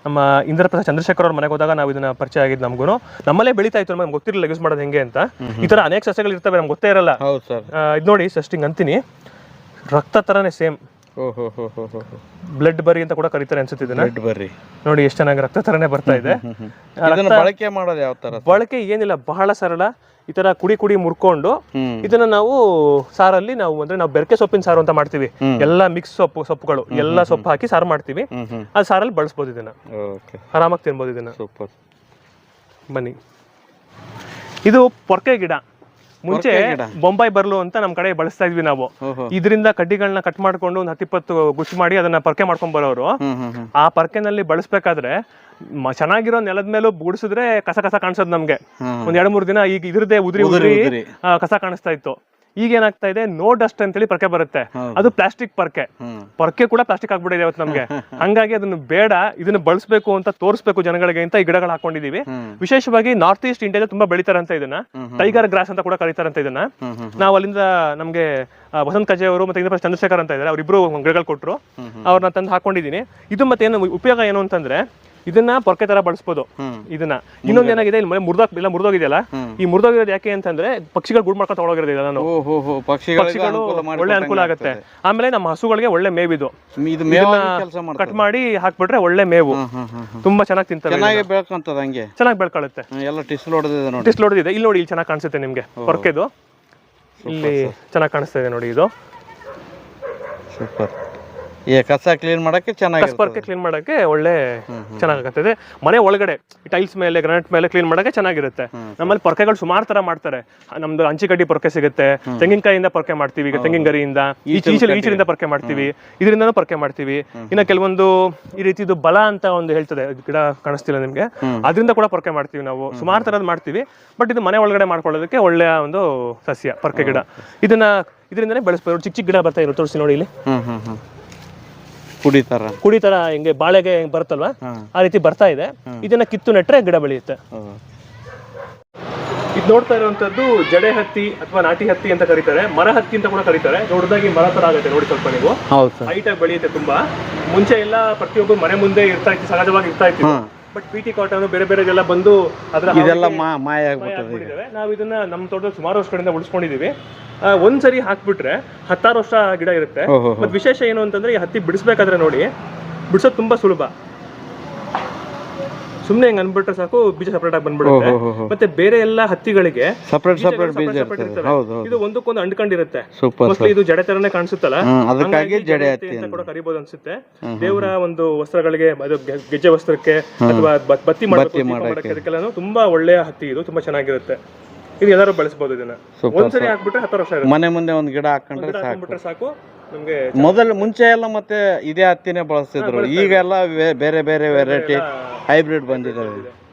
ನಮ್ಮ ಇಂದ್ರಪ್ರಸಾದ್ ಚಂದ್ರಶೇಖರ್ ಅವ್ರ ಮನೆಗೆ ಹೋದಾಗ ನಾವು ಇದನ್ನ ಪರಿಚಯ ಆಗಿದ್ದು ನಮಗೂ ನಮ್ಮಲ್ಲೇ ಬೆಳೀತಾ ಇತ್ತು ನಮ್ಗೆ ಗೊತ್ತಿರಲಿಲ್ಲ ಯೂಸ್ ಮಾಡೋದು ಹೆಂಗೆ ಅಂತ. ಈ ತರ ಅನೇಕ ಸಸ್ಯಗಳು ಇರ್ತವೆ ನಮ್ಗೆ ಗೊತ್ತೇ ಇರಲ್ಲ. ಹೌದು ಸರ್. ಇದು ನೋಡಿ ಸಸ್ಟಿಂಗ್ ಅಂತೀನಿ. ರಕ್ತ ತರನೇ ಸೇಮ್. ಬ್ಲಡ್ ಬರಿ ಅಂತ ಕೂಡ ಕರೀತಾರೆ ಅನ್ಸುತ್ತೆ ಇದನ್ನ. ಬ್ಲಡ್ ಬರ್ರಿ. ನೋಡಿ ಎಷ್ಟು ಚೆನ್ನಾಗಿ ರಕ್ತ ತರನೇ ಬರ್ತಾ ಇದೆ. ಬಳಕೆ ಮಾಡೋದು ಯಾವ ತರ ಬಳಕೆ ಏನಿಲ್ಲ ಬಹಳ ಸರಳ. ಈ ತರ ಕುಡಿ ಕುಡಿ ಮುರ್ಕೊಂಡು ಇದನ್ನ ನಾವು ಸಾರಲ್ಲಿ ನಾವು ಅಂದ್ರೆ ನಾವು ಬೆರಕೆ ಸೊಪ್ಪಿನ ಸಾರು ಅಂತ ಮಾಡ್ತೀವಿ. ಎಲ್ಲಾ ಮಿಕ್ಸ್ ಸೊಪ್ಪು ಸೊಪ್ಪುಗಳು ಎಲ್ಲ ಸೊಪ್ಪು ಹಾಕಿ ಸಾರು ಮಾಡ್ತೀವಿ. ಆ ಸಾರಲ್ಲಿ ಬಳಸ್ಬೋದು ಇದನ್ನ. ಆರಾಮಾಗಿ ತಿನ್ಬೋದು ಇದನ್ನ. ಸೂಪರ್. ಬನ್ನಿ. ಇದು ಪೊರ್ಕೆ ಗಿಡ. ಮುಂಚೆ. ಬೊಂಬಾಯಿ ಬರ್ಲು ಅಂತ ನಮ್ಮ ಕಡೆ ಬಳಸ್ತಾ ಇದ್ವಿ ನಾವು. ಇದರಿಂದ ಕಡ್ಡಿಗಳನ್ನ ಕಟ್ ಮಾಡ್ಕೊಂಡು ಒಂದು ಹತ್ತಿಪ್ಪತ್ತು ಗುಚ್ಚು ಮಾಡಿ ಅದನ್ನ ಪರ್ಕೆ ಮಾಡ್ಕೊಂಡ್ ಬರೋರು. ಆ ಪರ್ಕೆನಲ್ಲಿ ಬಳಸ್ಬೇಕಾದ್ರೆ ಮ- ಚೆನ್ನಾಗಿರೋ ನೆಲದ ಮೇಲೂ ಗುಡಿಸಿದ್ರೆ ಕಸ ಕಸ ಕಾಣಿಸೋದು ನಮ್ಗೆ. ಒಂದ್ ಎರಡ್ ಮೂರ್ ದಿನ ಈಗ ಇದ್ರದೇ ಉದ್ರಿ ಉದುರಿ ಉದ್ರಿ ಉದುರಿ. ಆ, ಕಸ ಕಾಣಿಸ್ತಾ ಇತ್ತು. ಈಗ ಏನಾಗ್ತಾ ಇದೆ? ನೋ ಡಸ್ಟ್ ಅಂತೇಳಿ ಪರ್ಕೆ ಬರುತ್ತೆ. ಅದು ಪ್ಲಾಸ್ಟಿಕ್ ಪರ್ಕೆ. ಪರಕೆ ಕೂಡ ಪ್ಲಾಸ್ಟಿಕ್ ಆಗ್ಬಿಟ್ಟಿದೆ ಇವತ್ತು ನಮ್ಗೆ. ಹಂಗಾಗಿ ಅದನ್ನು ಬೇಡ ಇದನ್ನ ಬಳಸಬೇಕು ಅಂತ ತೋರಿಸ್ಬೇಕು ಜನಗಳಿಗೆ ಅಂತ ಈ ಗಿಡಗಳು ಹಾಕೊಂಡಿದೀವಿ. ವಿಶೇಷವಾಗಿ ನಾರ್ತ್ ಈಸ್ಟ್ ಇಂಡಿಯಾದ ತುಂಬಾ ಬೆಳಿತಾರಂತ ಇದನ್ನ. ಟೈಗರ್ ಗ್ರಾಸ್ ಅಂತ ಕೂಡ ಕರೀತಾರಂತ ಇದನ್ನ. ನಾವು ಅಲ್ಲಿಂದ ನಮ್ಗೆ ಆ, ವಸಂತ್ ಕಜೆ ಅವರು ಮತ್ತೆ ಇಂದ್ರಪ್ರಸಾದ್ ಚಂದ್ರಶೇಖರ್ ಅಂತ ಇದ್ದಾರೆ ಅವ್ರಿಬ್ರು ಗಿಡಗಳು ಕೊಟ್ಟರು ಅವ್ರನ್ನ ತಂದು ಹಾಕೊಂಡಿದೀನಿ. ಇದು ಮತ್ತೆ ಏನು ಉಪಯೋಗ ಏನು ಅಂತಂದ್ರೆ ಇದನ್ನ ಪೊರ್ಕೆ ತರ ಬಳಸ್ಬೋದು. ಇದನ್ನ. ಇನ್ನೊಂದ್ ಏನಾಗಿದೆ ಇಲ್ಲಿ ಮುರ್ದೋಗ್ ಇಲ್ಲ ಮುರ್ದೋಗಿದೆಯಲ್ಲ. ಈ ಮುರ್ದೋಗಿರೋದು ಯಾಕೆ ಅಂತಂದ್ರೆ ಪಕ್ಷಿಗಳು ಗುಡ್ ಮಾಡ್ಕೊಂಡು ತಗೊಳಗಿರೋದಿಲ್ಲ ನಾನು. ಪಕ್ಷಿಗಳು ಒಳ್ಳೆ ಅನುಕೂಲ ಆಗುತ್ತೆ. ಆಮೇಲೆ ನಮ್ಮ ಹಸುಗಳಿಗೆ ಒಳ್ಳೆ ಮೇವಿದು ಕಟ್ ಮಾಡಿ ಹಾಕ್ಬಿಟ್ರೆ ಒಳ್ಳೆ ಮೇವು. ತುಂಬಾ ಚೆನ್ನಾಗಿ ತಿಂತಾರೆ ಚೆನ್ನಾಗಿ ಬೆಳ್ಕೊಳ್ಳುತ್ತೆ ಎಲ್ಲ ಟಿಸ್ಲ್ ಹೊಡೆದಿದೆ ಇಲ್ಲಿ ನೋಡಿ ಇಲ್ಲಿ ಚೆನ್ನಾಗಿ ಕಾಣಿಸುತ್ತೆ ನಿಮ್ಗೆ. ಪೊರ್ಕೆದು. ಇಲ್ಲಿ ಚೆನ್ನಾಗಿ ಕಾಣಿಸ್ತಾ ಇದೆ ನೋಡಿ ಇದು. ಸೂಪರ್. ಈ ಕಸ ಕ್ಲೀನ್ ಮಾಡಕ್ಕೆ ಚೆನ್ನಾಗಿ ಪರ್ಕೆ ಕ್ಲೀನ್ ಮಾಡಕ್ಕೆ ಒಳ್ಳೆ ಚೆನ್ನಾಗಾಗ್ತದೆ. ಮನೆ ಒಳಗಡೆ ಟೈಲ್ಸ್ ಮೇಲೆ ಗ್ರಾನೈಟ್ ಮೇಲೆ ಕ್ಲೀನ್ ಮಾಡಕ್ಕೆ ಚೆನ್ನಾಗಿರುತ್ತೆ. ನಮ್ಮಲ್ಲಿ ಪೊರ್ಕೆಗಳು ಸುಮಾರು ತರ ಮಾಡ್ತಾರೆ. ನಮ್ದು ಅಂಚಿಕಡ್ಡಿ ಪೊರ್ಕೆ ಸಿಗುತ್ತೆ. ತೆಂಗಿನಕಾಯಿಂದ ಪೊರ್ಕೆ ಮಾಡ್ತೀವಿ ಈಗ ತೆಂಗಿನ ಗರಿಯಿಂದ ಈಚ ಈಚ ಈಚರಿಂದ ಪೊರ್ಕೆ ಮಾಡ್ತೀವಿ. ಇದರಿಂದನೂ ಪೊರ್ಕೆ ಮಾಡ್ತೀವಿ. ಇನ್ನ ಕೆಲವೊಂದು ಈ ರೀತಿದು ಬಲ ಅಂತ ಒಂದು ಹೇಳ್ತದೆ. ಗಿಡ ಕಾಣಿಸ್ತಿಲ್ಲ ನಿಮ್ಗೆ? ಅದರಿಂದ ಕೂಡ ಪೊರ್ಕೆ ಮಾಡ್ತೀವಿ ನಾವು. ಸುಮಾರು ತರದ್ ಮಾಡ್ತೀವಿ. ಬಟ್ ಇದು ಮನೆ ಒಳಗಡೆ ಮಾಡ್ಕೊಳ್ಳೋದಕ್ಕೆ ಒಳ್ಳೆಯ ಒಂದು ಸಸ್ಯ ಪೊರ್ಕೆ ಗಿಡ. ಇದನ್ನ ಇದರಿಂದನೇ ಬೆಳೆಸ್ಬೋದು. ಚಿಕ್ಕ ಚಿಕ್ಕ ಗಿಡ ಬರ್ತಾ ಇರೋದು. ತೋರಿಸಿ ನೋಡಿ ಇಲ್ಲಿ. ಕುಡಿತಾರ. ಕುಡಿ ತರ ಹಿಂಗೆ ಬಾಳೆಗೆ ಹೆಂಗ್ ಬರುತ್ತಲ್ವಾ? ಆ ರೀತಿ ಬರ್ತಾ ಇದೆ. ಇದನ್ನ ಕಿತ್ತು ನೆಟ್ರೆ ಗಿಡ ಬೆಳೆಯುತ್ತೆ. ಇದು ನೋಡ್ತಾ ಇರುವಂತದ್ದು ಜಡೆ ಹತ್ತಿ ಅಥವಾ ನಾಟಿ ಹತ್ತಿ ಅಂತ ಕರೀತಾರೆ. ಮರ ಹತ್ತಿ ಅಂತ ಕೂಡ ಕರೀತಾರೆ. ದೊಡ್ಡದಾಗಿ ಮರ ತರ ಆಗುತ್ತೆ ನೋಡಿ ಸ್ವಲ್ಪ ನೀವು. ಹೌದು ಸರ್. ಹೈಟ್ ಆಗಿ ಬೆಳೆಯುತ್ತೆ ತುಂಬಾ. ಮುಂಚೆ ಎಲ್ಲ ಪ್ರತಿಯೊಬ್ಬರು ಮನೆ ಮುಂದೆ ಇರ್ತಾ ಇತ್ತು ಸಹಜವಾಗಿ ಇರ್ತಾ ಇತ್ತು. ಬಟ್ ಪಿ ಟಿ ಕಾಟನ್ ಬೇರೆ ಬೇರೆ ಎಲ್ಲ ಬಂದು ಅದರ ಇದೆಲ್ಲ ಮಾ ಮಾಯ ಆಗ್ಬಿಟ್ಟದೆ ಈಗ. ಹಾಕ್ಬಿಟ್ಟಿದ್ದಾವೆ ನಾವು ಇದನ್ನ ನಮ್ಮ ತೋಟದಲ್ಲಿ ಸುಮಾರು ವರ್ಷಗಳಿಂದ ಉಳಿಸ್ಕೊಂಡಿದೀವಿ. ಆ, ಒಂದ್ಸರಿ ಹಾಕ್ಬಿಟ್ರೆ ಹತ್ತಾರು ವರ್ಷ ಗಿಡ ಇರುತ್ತೆ. ಓಹೋ. ಮತ್ ವಿಶೇಷ ಏನು ಅಂತಂದ್ರೆ ಈ ಹತ್ತಿ ಬಿಡಿಸ್ಬೇಕಾದ್ರೆ ನೋಡಿ ಬಿಡಿಸೋದು ತುಂಬಾ ಸುಲಭ. ಸುಮ್ಮನೆ ಹಿಂಗ್ ಅನ್ಬಿಟ್ರೆ ಸಾಕು ಬೀಜ ಸಪರೇಟ್ ಆಗಿ ಬಂದ್ಬಿಡುತ್ತೆ. ಮತ್ತೆ ಬೇರೆ ಎಲ್ಲ ಹತ್ತಿಗಳಿಗೆ ಸಪ್ರೇಟ್ ಸಪರೇಟ್ ಬೀಜ ಇರ್ತವೆ. ಇದು ಒಂದಕ್ಕೊಂದು ಅಂಡ್ಕೊಂಡಿರುತ್ತೆ ಮೋಸ್ಟ್ಲಿ ಇದು ಜಡೆ ತರನೇ ಕಾಣಿಸುತ್ತಲ್ಲ? ಅದಕ್ಕಾಗಿ ಜಡೆ ಹತ್ತಿ ಹತ್ತಿ ಅಂತ ಕೂಡ ಕರಿಬಹುದು ಅನ್ಸುತ್ತೆ. ದೇವರ ಒಂದು ವಸ್ತ್ರಗಳಿಗೆ ಅದು ಗೆಜ್ಜೆ ವಸ್ತ್ರಕ್ಕೆ ಅಥವಾ ಬತ್ತಿ ಮಾಡಕ್ಕೆ. ಅದಕ್ಕೆಲ್ಲ ತುಂಬಾ ಒಳ್ಳೆಯ ಹತ್ತಿ ಇದು ತುಂಬಾ ಚೆನ್ನಾಗಿರುತ್ತೆ. ಇದು ಎಲ್ಲರೂ ಬಳಸಬಹುದು ಇದನ್ನ. ಒಂದ್ಸರಿ ಹಾಕ್ಬಿಟ್ರೆ ಹತ್ತು ವರ್ಷ ಮನೆ ಮುಂದೆ ಒಂದ್ ಗಿಡ ಹಾಕೊಂಡ್ರೆ ಸಾಕು. ಮೊದಲು ಮುಂಚೆ ಎಲ್ಲ ಮತ್ತೆ ಇದೇ ಹತ್ತಿನೇ ಬಳಸ್ತಿದ್ರು. ಈಗ ಎಲ್ಲ ಬೇರೆ ಬೇರೆ ವೆರೈಟಿ ಹೈಬ್ರಿಡ್ ಬಂದಿದೆ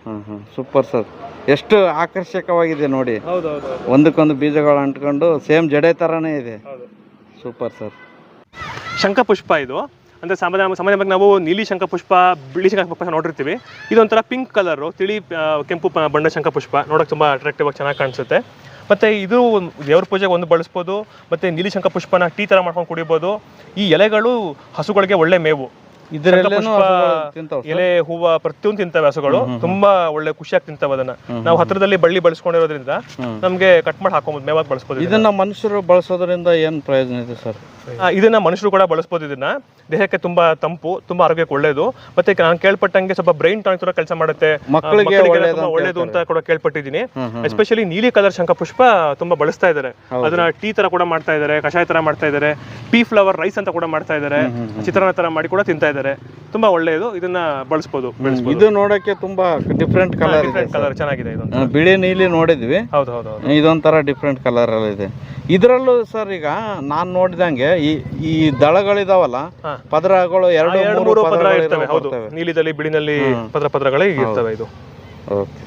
ಹ್ಮ್ ಹ್ಮ್. ಸೂಪರ್ ಸರ್ ಎಷ್ಟು ಆಕರ್ಷಕವಾಗಿದೆ ನೋಡಿ. ಒಂದಕ್ಕೊಂದು ಬೀಜಗಳು ಅಂಟ್ಕೊಂಡು ಸೇಮ್ ಜಡೆ ತರಾನೇ ಇದೆ. ಹೌದು. ಸೂಪರ್ ಸರ್ ಶಂಖಪುಷ್ಪ ಇದು. ಅಂದ್ರೆ ಸಾಮಾನ್ಯ ಸಾಮಾನ್ಯವಾಗಿ ನಾವು ನೀಲಿ ಶಂಖಪುಷ್ಪ ಬಿಳಿ ಶಂಖಪುಷ್ಪ ನೋಡಿರ್ತೀವಿ. ಇದೊಂಥರ ಪಿಂಕ್ ಕಲರು ತಿಳಿ ಕೆಂಪು ಬಣ್ಣ ಬಣ್ಣ ಶಂಖಪುಷ್ಪ ನೋಡೋಕೆ ತುಂಬ ಅಟ್ರಾಕ್ಟಿವ್ ಆಗಿ ಚೆನ್ನಾಗಿ ಕಾಣಿಸುತ್ತೆ. ಮತ್ತೆ ಇದು ದೇವ್ರ ಪೂಜೆಗೆ ಒಂದು ಬಳಸ್ಬೋದು, ಮತ್ತೆ ನೀಲಿ ಶಂಖಪುಷ್ಪನ ಟೀ ಥರ ಮಾಡ್ಕೊಂಡು ಕುಡಿಬೋದು. ಈ ಎಲೆಗಳು ಹಸುಗಳಿಗೆ ಒಳ್ಳೆ ಮೇವು. ಇದರಲ್ಲೇನು ಎಲೆ ಹೂವ ಪ್ರತಿಯೊಂದು ತಿಂತವೆ ಹಸುಗಳು. ತುಂಬಾ ಒಳ್ಳೆ ಖುಷಿಯಾಗಿ ತಿಂತವೆ ಅದನ್ನ. ನಾವು ಹತ್ರದಲ್ಲಿ ಬಳ್ಳಿ ಬಳಸ್ಕೊಂಡಿರೋದ್ರಿಂದ ನಮ್ಗೆ ಕಟ್ ಮಾಡಿ ಹಾಕೊಂಬೋದು ಮೇವಾಗಿ ಬಳಸ್ಬೋದು ಇದನ್ನ. ಮನುಷ್ಯರು ಬಳಸೋದ್ರಿಂದ ಏನ್ ಪ್ರಯೋಜನ ಇದೆ ಸರ್? ಇದನ್ನ ಮನುಷ್ಯರು ಕೂಡ ಬಳಸ್ಬೋದು ಇದನ್ನ. ದೇಹಕ್ಕೆ ತುಂಬಾ ತಂಪು ತುಂಬಾ ಆರೋಗ್ಯಕ್ಕೆ ಒಳ್ಳೇದು. ಮತ್ತೆ ನಾನು ಕೇಳ್ಪಟ್ಟಂಗೆ ಸ್ವಲ್ಪ ಬ್ರೈನ್ ಟಾನಿಕ್ ತರ ಕೆಲಸ ಮಾಡುತ್ತೆ. ಮಕ್ಕಳಿಗೆ ಒಳ್ಳೇದು ಅಂತ ಕೂಡ ಕೇಳ್ಪಟ್ಟಿದ್ದೀನಿ. ಎಸ್ಪೆಷಲಿ ನೀಲಿ ಕಲರ್ ಶಂಖಪುಷ್ಪ ತುಂಬಾ ಬಳಸ್ತಾ ಇದ್ದಾರೆ. ಅದನ್ನ ಟೀ ತರ ಕೂಡ ಮಾಡ್ತಾ ಇದ್ದಾರೆ ಕಷಾಯ ತರ ಮಾಡ್ತಾ ಇದ್ದಾರೆ ಪೀ ಫ್ಲವರ್ ರೈಸ್ ಅಂತ ಕೂಡ ಮಾಡ್ತಾ ಇದ್ದಾರೆ ಚಿತ್ರಾನ್ನ ತರ ಮಾಡಿ ಕೂಡ ತಿಂತಾ ಇದ್ದಾರೆ. ತುಂಬಾ ಒಳ್ಳೆಯದು. ಇದನ್ನ ಬಳಸಬಹುದು ಇದು ನೋಡಕ್ಕೆ ತುಂಬಾ ಡಿಫ್ರೆಂಟ್ ಕಲರ್ ಕಲರ್ ಚೆನ್ನಾಗಿದೆ ಇದು. ಬಿಳಿ ನೀಲಿ ನೋಡಿದ್ವಿ. ಹೌದು ಹೌದು ಇದೊಂಥರ ಡಿಫ್ರೆಂಟ್ ಕಲರ್ ಅಲ್ಲಿ ಇದೆ. ಇದರಲ್ಲೂ ಸರ್ ಈಗ ನಾನ್ ನೋಡಿದಂಗೆ ಈ ಈ ದಳಗಳಿದಾವಲ್ಲ. ಪದರಗಳು ಎರಡು ಮೂರು ಪದರ ಇರ್ತವೆ ಹೌದು. ನೀಲಿದಲ್ಲಿ ಬಿಳಿನಲ್ಲಿ ಪದ್ರ ಪದರಗಳೇ ಇರ್ತವೆ ಇದು. ಓಕೆ.